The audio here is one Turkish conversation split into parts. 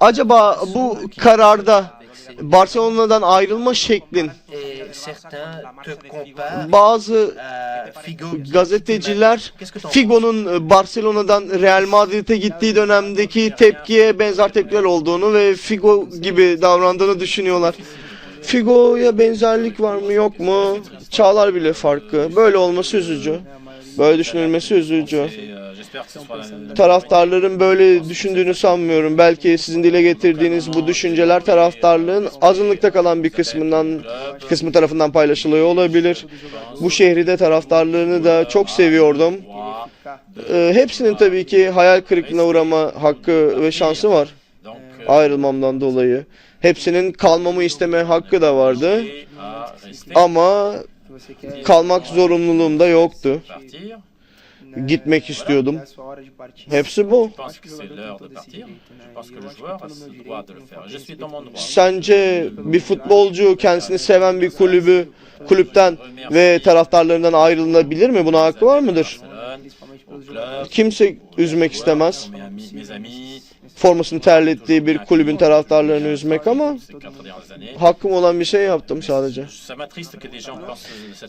Acaba bu kararda Barcelona'dan ayrılma şeklin bazı qui- gazeteciler Figo'nun e, Barcelona'dan Real Madrid'e gittiği dönemdeki tepkiye benzer tepkiler olduğunu ve Figo gibi davrandığını düşünüyorlar. Figo'ya benzerlik var mı yok mu? Çağlar bile farkı. Böyle olması üzücü. Böyle düşünülmesi üzücü. Taraftarların böyle düşündüğünü sanmıyorum. Belki sizin dile getirdiğiniz bu düşünceler taraftarlığın azınlıkta kalan bir kısmından kısmı tarafından paylaşılıyor olabilir. Bu şehri de taraftarlığını da çok seviyordum. Ee, hepsinin tabii ki hayal kırıklığına uğrama hakkı ve şansı var ayrılmamdan dolayı. Hepsinin kalmamı isteme hakkı da vardı ama kalmak zorunluluğum da yoktu. Gitmek istiyordum. Hepsi bu. Sence bir futbolcu kendisini seven bir kulübü kulüpten ve taraftarlarından ayrılabilir mi? Buna hakkı var mıdır? Kimse üzmek istemez. Formasını terlettiği bir kulübün taraftarlarını üzmek ama hakkım olan bir şey yaptım sadece.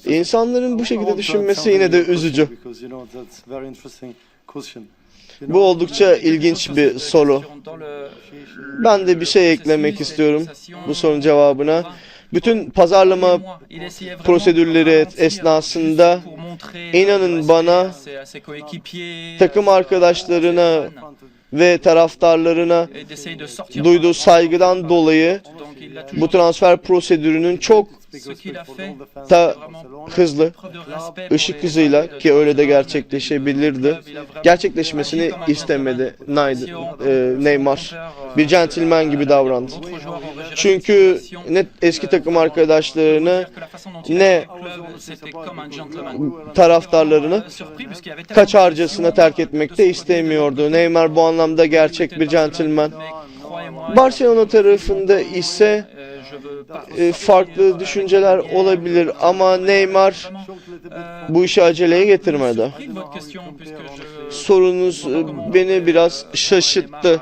İnsanların bu şekilde düşünmesi yine de üzücü. Bu oldukça ilginç bir soru. Ben de bir şey eklemek istiyorum bu sorunun cevabına. Bütün pazarlama prosedürleri esnasında inanın bana takım arkadaşlarına ve taraftarlarına duyduğu saygıdan dolayı bu transfer prosedürünün çok da hızlı ışık hızıyla ki öyle de gerçekleşebilirdi. Gerçekleşmesini istemedi e, Neymar. Bir centilmen gibi davrandı. Çünkü ne eski takım arkadaşlarını ne taraftarlarını kaçarcasına terk etmek de istemiyordu. Neymar bu anlamda gerçek bir centilmen. Barcelona tarafında ise e, farklı düşünceler olabilir ama Neymar bu işi aceleye getirmedi. Sorunuz e, beni biraz şaşırttı.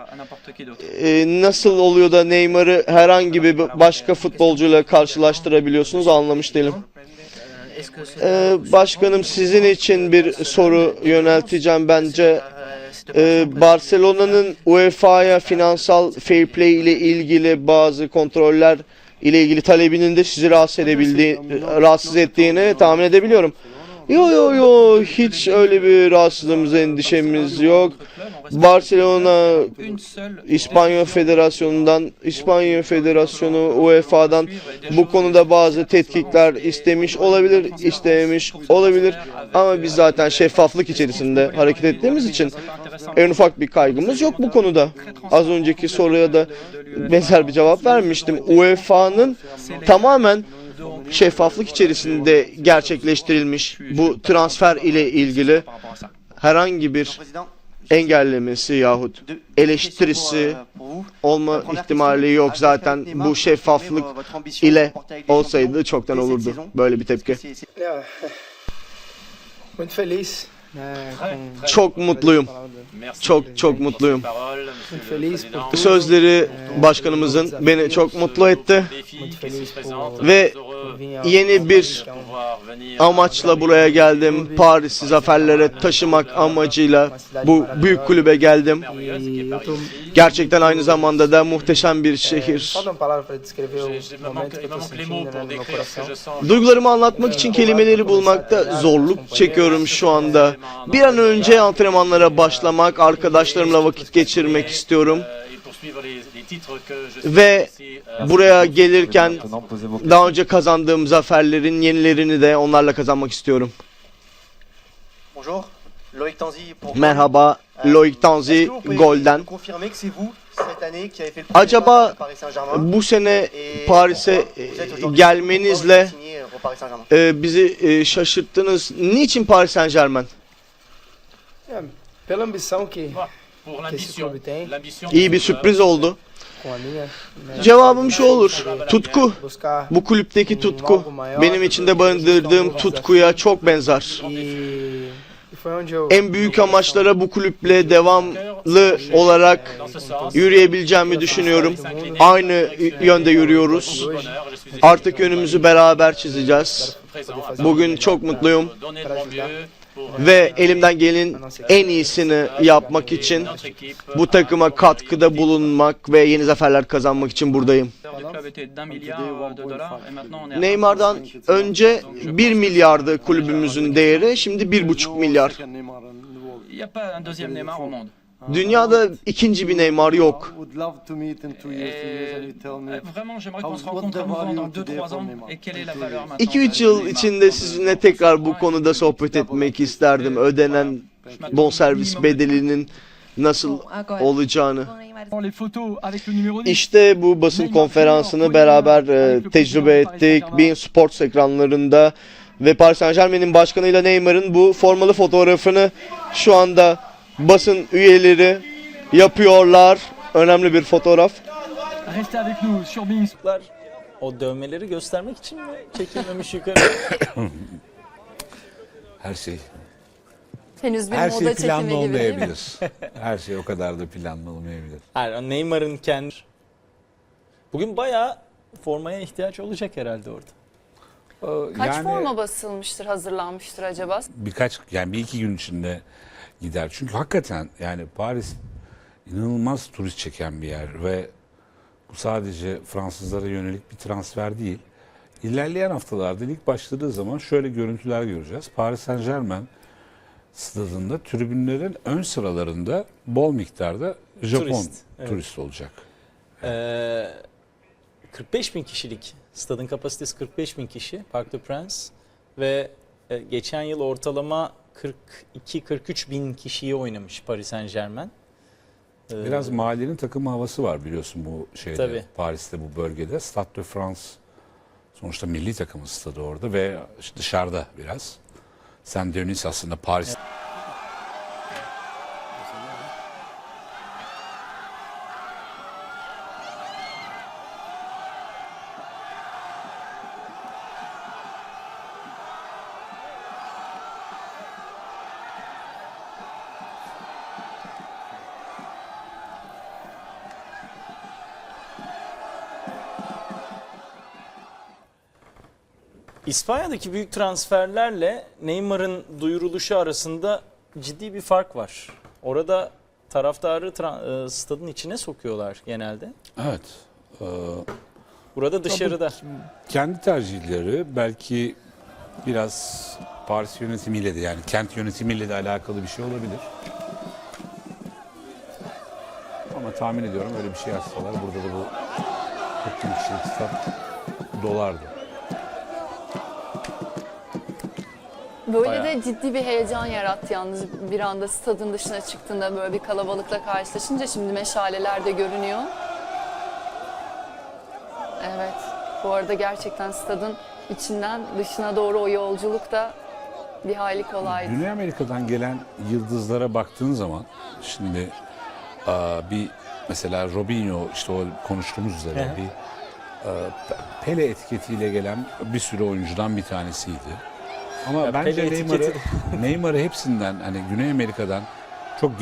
E, nasıl oluyor da Neymar'ı herhangi bir başka futbolcuyla karşılaştırabiliyorsunuz anlamış değilim. Est-ce que c'est E, başkanım sizin için bir soru yönelteceğim bence. E, Barcelona'nın UEFA'ya finansal fair play ile ilgili bazı kontroller ile ilgili talebinin de sizi rahatsız edebildiği, rahatsız ettiğini tahmin edebiliyorum. Yo yo yo hiç öyle bir rahatsızlığımız endişemiz yok. Barcelona İspanya Federasyonu'ndan, İspanya Federasyonu UEFA'dan bu konuda bazı tetkikler istemiş olabilir, istememiş olabilir. Ama biz zaten şeffaflık içerisinde hareket ettiğimiz için en ufak bir kaygımız yok bu konuda. Az önceki soruya da benzer bir cevap vermiştim. UEFA'nın tamamen şeffaflık içerisinde gerçekleştirilmiş bu transfer ile ilgili herhangi bir engellemesi yahut eleştirisi olma ihtimali yok zaten bu şeffaflık ile olsaydı çoktan olurdu böyle bir tepki. Çok mutluyum. Çok çok mutluyum. Sözleri başkanımızın beni çok mutlu etti ve yeni bir amaçla buraya geldim. Paris'i zaferlere taşımak amacıyla bu büyük kulübe geldim. Gerçekten aynı zamanda da muhteşem bir şehir. Duygularımı anlatmak için kelimeleri bulmakta zorluk çekiyorum şu anda. Bir an önce antrenmanlara başlamak, arkadaşlarımla vakit geçirmek istiyorum. Ve buraya gelirken daha önce kazandığım zaferlerin yenilerini de onlarla kazanmak istiyorum. Merhaba, Loic Tanzi Golden. Acaba bu sene Paris'e e, gelmenizle e, bizi e, şaşırttınız. Niçin Paris Saint Germain? Pela ambição que L'ambition. İyi bir sürpriz oldu. Cevabım şu olur. Tutku. Bu kulüpteki tutku. benim içinde barındırdığım tutkuya çok benzer. e, e en büyük amaçlara bu kulüple devamlı olarak yürüyebileceğimi düşünüyorum. Aynı yönde yürüyoruz. Artık yönümüzü beraber çizeceğiz. Bugün çok mutluyum ve elimden gelenin en iyisini yapmak için bu takıma katkıda bulunmak ve yeni zaferler kazanmak için buradayım. Neymar'dan önce 1 milyardı kulübümüzün değeri, şimdi 1,5 milyar. Dünyada ikinci bir Neymar yok. Et, vraiment, j'aimerais qu'on se rencontre à nouveau dans 2-3 ans et quelle est la valeur maintenant 2-3 de yıl içinde sizinle tekrar bu konuda sohbet etmek isterdim. Ödenen bonservis bedelinin nasıl olacağını. Numéro 10. İşte bu basın konferansını beraber e, tecrübe ettik. Bein Sports ekranlarında ve Paris Saint Germain'in başkanıyla Neymar'ın bu formalı fotoğrafını şu anda basın üyeleri yapıyorlar. Önemli bir fotoğraf. Avec nous sur o dövmeleri göstermek için mi çekilmemiş yukarı? Her şey. Henüz bir Her moda şey çekimi planlı gibi değil mi? olmayabilir. Her şey o kadar da planlı olmayabilir. Hayır, Neymar'ın kendi... Bugün bayağı formaya ihtiyaç olacak herhalde orada. Ee, Kaç yani forma basılmıştır, hazırlanmıştır acaba? birkaç yani bir iki gün içinde gider. Çünkü hakikaten yani Paris inanılmaz turist çeken bir yer ve bu sadece Fransızlara yönelik bir transfer değil. İlerleyen haftalarda lig başladığı zaman şöyle görüntüler göreceğiz. Paris Saint Germain stadında tribünlerin ön sıralarında bol miktarda Japon Turist, turist, evet. olacak. Ee, 45 bin kişilik, stadın kapasitesi 45 bin kişi, Parc de Prince ve e, geçen yıl ortalama 42-43 bin kişiyi oynamış Paris Saint Germain. Ee, Biraz mahallenin takım havası var biliyorsun bu şeyde Tabii. Paris'te bu bölgede. Stade de France sonuçta milli takımın stadı orada ve dışarıda biraz. Saint Denis aslında Paris İspanya'daki büyük transferlerle Neymar'ın duyuruluşu arasında ciddi bir fark var. Orada taraftarı e, stadın içine sokuyorlar genelde. Evet. Ee, Burada dışarıda. kendi tercihleri belki biraz Paris yönetimiyle de yani kent yönetimiyle de alakalı bir şey olabilir. Ama tahmin ediyorum öyle bir şey yapsalar burada da bu 40 bin kişilik stat dolardı. Böyle Bayağı. de ciddi bir heyecan yarattı yalnız bir anda stadın dışına çıktığında böyle bir kalabalıkla karşılaşınca şimdi meşaleler de görünüyor. Evet. Bu arada gerçekten stadın içinden dışına doğru o yolculuk da bir hayli kolaydı. Güney Amerika'dan gelen yıldızlara baktığın zaman şimdi aa, bir mesela Robinho işte o konuştuğumuz üzere bir aa, Pele etiketiyle gelen bir sürü oyuncudan bir tanesiydi. Ama Ya bence Pele Neymar'ı etiketi Neymar'ı hepsinden hani Güney Amerika'dan çok